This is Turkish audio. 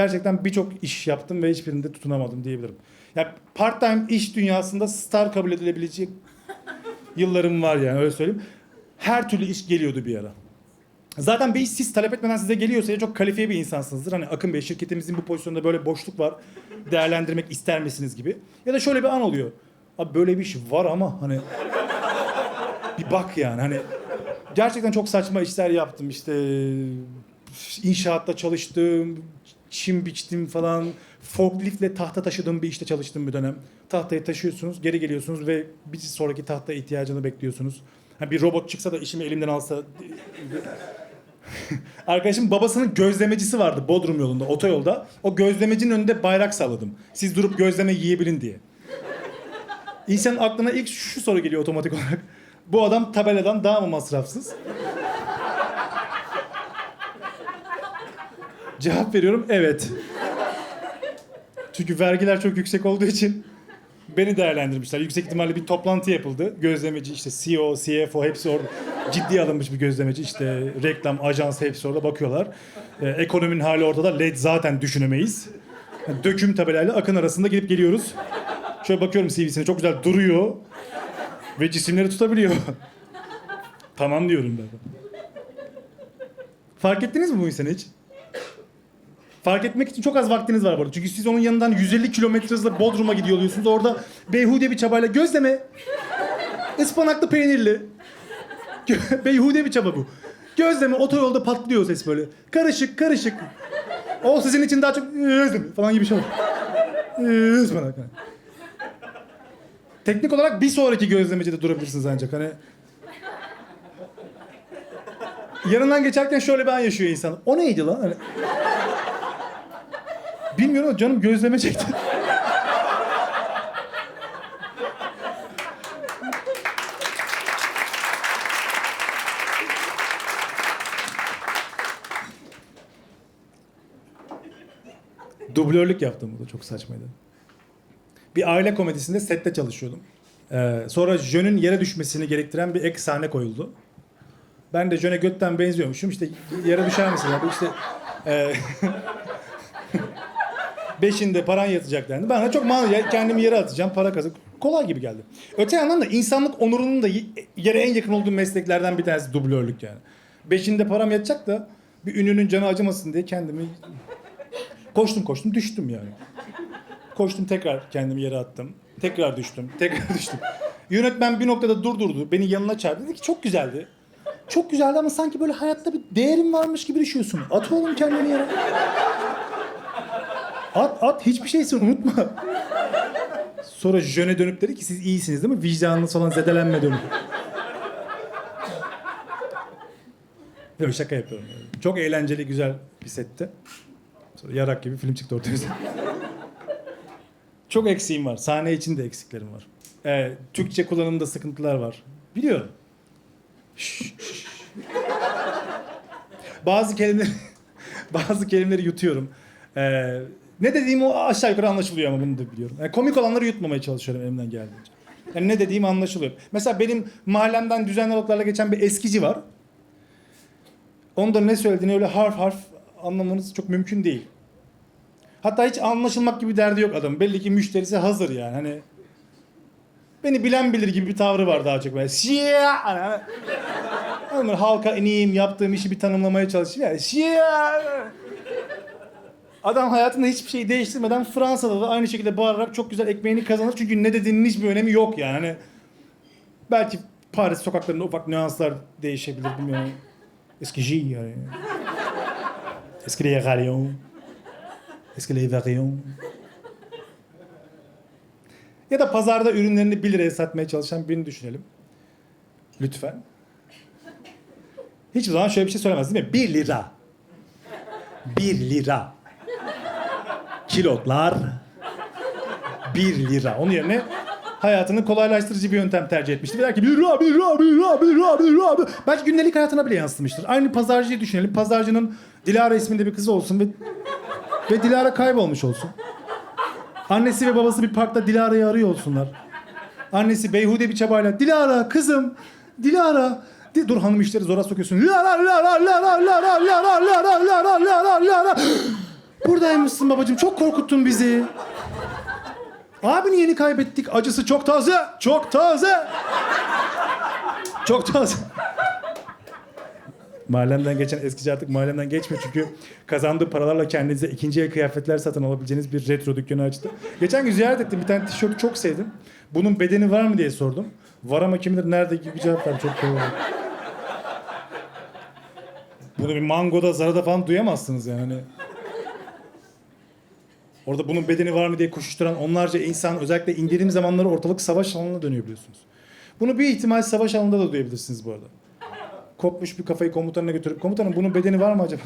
Gerçekten birçok iş yaptım ve hiçbirinde tutunamadım diyebilirim. Ya part time iş dünyasında star kabul edilebilecek yıllarım var yani öyle söyleyeyim. Her türlü iş geliyordu bir ara. Zaten bir iş siz talep etmeden size geliyorsa çok kalifiye bir insansınızdır. Hani Akın Bey şirketimizin bu pozisyonda böyle boşluk var. Değerlendirmek ister misiniz gibi. Ya da şöyle bir an oluyor. Abi böyle bir iş var ama hani bir bak yani hani gerçekten çok saçma işler yaptım işte inşaatta çalıştım çim biçtim falan forkliftle tahta taşıdığım bir işte çalıştım bir dönem tahtayı taşıyorsunuz geri geliyorsunuz ve bir sonraki tahta ihtiyacını bekliyorsunuz Ha bir robot çıksa da işimi elimden alsa Arkadaşım babasının gözlemecisi vardı Bodrum yolunda, otoyolda. O gözlemecinin önünde bayrak salladım. Siz durup gözleme yiyebilin diye. İnsanın aklına ilk şu soru geliyor otomatik olarak. Bu adam tabeladan daha mı masrafsız? Cevap veriyorum evet. Çünkü vergiler çok yüksek olduğu için beni değerlendirmişler. Yüksek ihtimalle bir toplantı yapıldı. Gözlemeci işte CEO, CFO hepsi orada. Ciddiye alınmış bir gözlemeci. İşte reklam, ajans hepsi orada bakıyorlar. Ee, ekonominin hali ortada. LED zaten düşünemeyiz. Yani döküm tabelayla akın arasında gidip geliyoruz. Şöyle bakıyorum CV'sine çok güzel duruyor. Ve cisimleri tutabiliyor. tamam diyorum ben. Fark ettiniz mi bu insanı hiç? Fark etmek için çok az vaktiniz var bu arada. Çünkü siz onun yanından 150 kilometre hızla Bodrum'a gidiyor oluyorsunuz. Orada beyhude bir çabayla gözleme. ıspanaklı peynirli. Beyhude bir çaba bu. Gözleme otoyolda patlıyor ses böyle. Karışık karışık. O sizin için daha çok gözleme falan gibi şey olur. Ispanak. Teknik olarak bir sonraki gözlemecide durabilirsiniz ancak hani. Yanından geçerken şöyle bir an yaşıyor insan. O neydi lan? Hani... Bilmiyorum ama canım gözleme çekti. Dublörlük yaptım bu da çok saçmaydı. Bir aile komedisinde sette çalışıyordum. Ee, sonra Jön'ün yere düşmesini gerektiren bir ek sahne koyuldu. Ben de Jön'e götten benziyormuşum. İşte yere düşer misin? Ya? Bu işte e, beşinde paran yatacak dendi. Ben de çok mal kendimi yere atacağım, para kazık. Kolay gibi geldi. Öte yandan da insanlık onurunun da yere en yakın olduğu mesleklerden bir tanesi dublörlük yani. Beşinde param yatacak da bir ünlünün canı acımasın diye kendimi koştum koştum düştüm yani. Koştum tekrar kendimi yere attım. Tekrar düştüm. Tekrar düştüm. Yönetmen bir noktada durdurdu. Beni yanına çağırdı. Dedi ki çok güzeldi. Çok güzeldi ama sanki böyle hayatta bir değerin varmış gibi düşüyorsun. At oğlum kendini yere. At at hiçbir şeysin unutma. Sonra Jön'e dönüp dedi ki siz iyisiniz değil mi? Vicdanınız falan zedelenmedi mi? Yok şaka yapıyorum. Çok eğlenceli güzel bir setti. Sonra yarak gibi film çıktı ortaya. Çok eksiğim var. Sahne için de eksiklerim var. Ee, Türkçe kullanımda sıkıntılar var. Biliyorum. Bazı kelimeleri bazı kelimeleri yutuyorum. Ee, ne dediğim o aşağı yukarı anlaşılıyor ama bunu da biliyorum. Yani komik olanları yutmamaya çalışıyorum elimden geldiğince. Yani ne dediğim anlaşılıyor. Mesela benim mahallemden düzenli aralıklarla geçen bir eskici var. Onda ne söylediğini öyle harf harf anlamanız çok mümkün değil. Hatta hiç anlaşılmak gibi derdi yok adam. Belli ki müşterisi hazır yani. Hani beni bilen bilir gibi bir tavrı var daha çok böyle. Şia! Hani, halka ineyim, yaptığım işi bir tanımlamaya çalışayım. Yani şia! Adam hayatında hiçbir şey değiştirmeden Fransa'da da aynı şekilde bağırarak çok güzel ekmeğini kazanır. Çünkü ne dediğinin hiçbir önemi yok yani. Hani belki Paris sokaklarında ufak nüanslar değişebilir bilmiyorum. Eski J yani. Eski les rayons. Eski les variants. Ya da pazarda ürünlerini 1 liraya satmaya çalışan birini düşünelim. Lütfen. Hiçbir zaman şöyle bir şey söylemez değil mi? 1 lira. 1 lira. Kilotlar 1 lira. Onun yerine hayatını kolaylaştırıcı bir yöntem tercih etmiştir. Der ki 1 lira, 1 lira, 1 lira, 1 lira, 1 lira. bir-" Belki gündelik hayatına bile yansımıştır. Aynı pazarcıyı düşünelim. Pazarcının Dilara isminde bir kızı olsun ve ve Dilara kaybolmuş olsun. Annesi ve babası bir parkta Dilara'yı arıyor olsunlar. Annesi beyhude bir çabayla Dilara kızım Dilara Di- Dur hanım işleri zora sokuyorsun. Lara lara lara lara lara Buradaymışsın babacığım. Çok korkuttun bizi. Abini yeni kaybettik. Acısı çok taze. Çok taze. Çok taze. Mahallemden geçen eskici artık mahallemden geçmiyor çünkü kazandığı paralarla kendinize ikinci el kıyafetler satın alabileceğiniz bir retro dükkanı açtı. Geçen gün ziyaret ettim bir tane tişörtü çok sevdim. Bunun bedeni var mı diye sordum. Var ama kim bilir nerede gibi cevap verdi. Çok doğru. Bunu bir Mango'da, Zara'da falan duyamazsınız yani. Orada bunun bedeni var mı diye koşuşturan onlarca insan özellikle indirim zamanları ortalık savaş alanına dönüyor biliyorsunuz. Bunu bir ihtimal savaş alanında da duyabilirsiniz bu arada. Kopmuş bir kafayı komutanına götürüp komutanım bunun bedeni var mı acaba?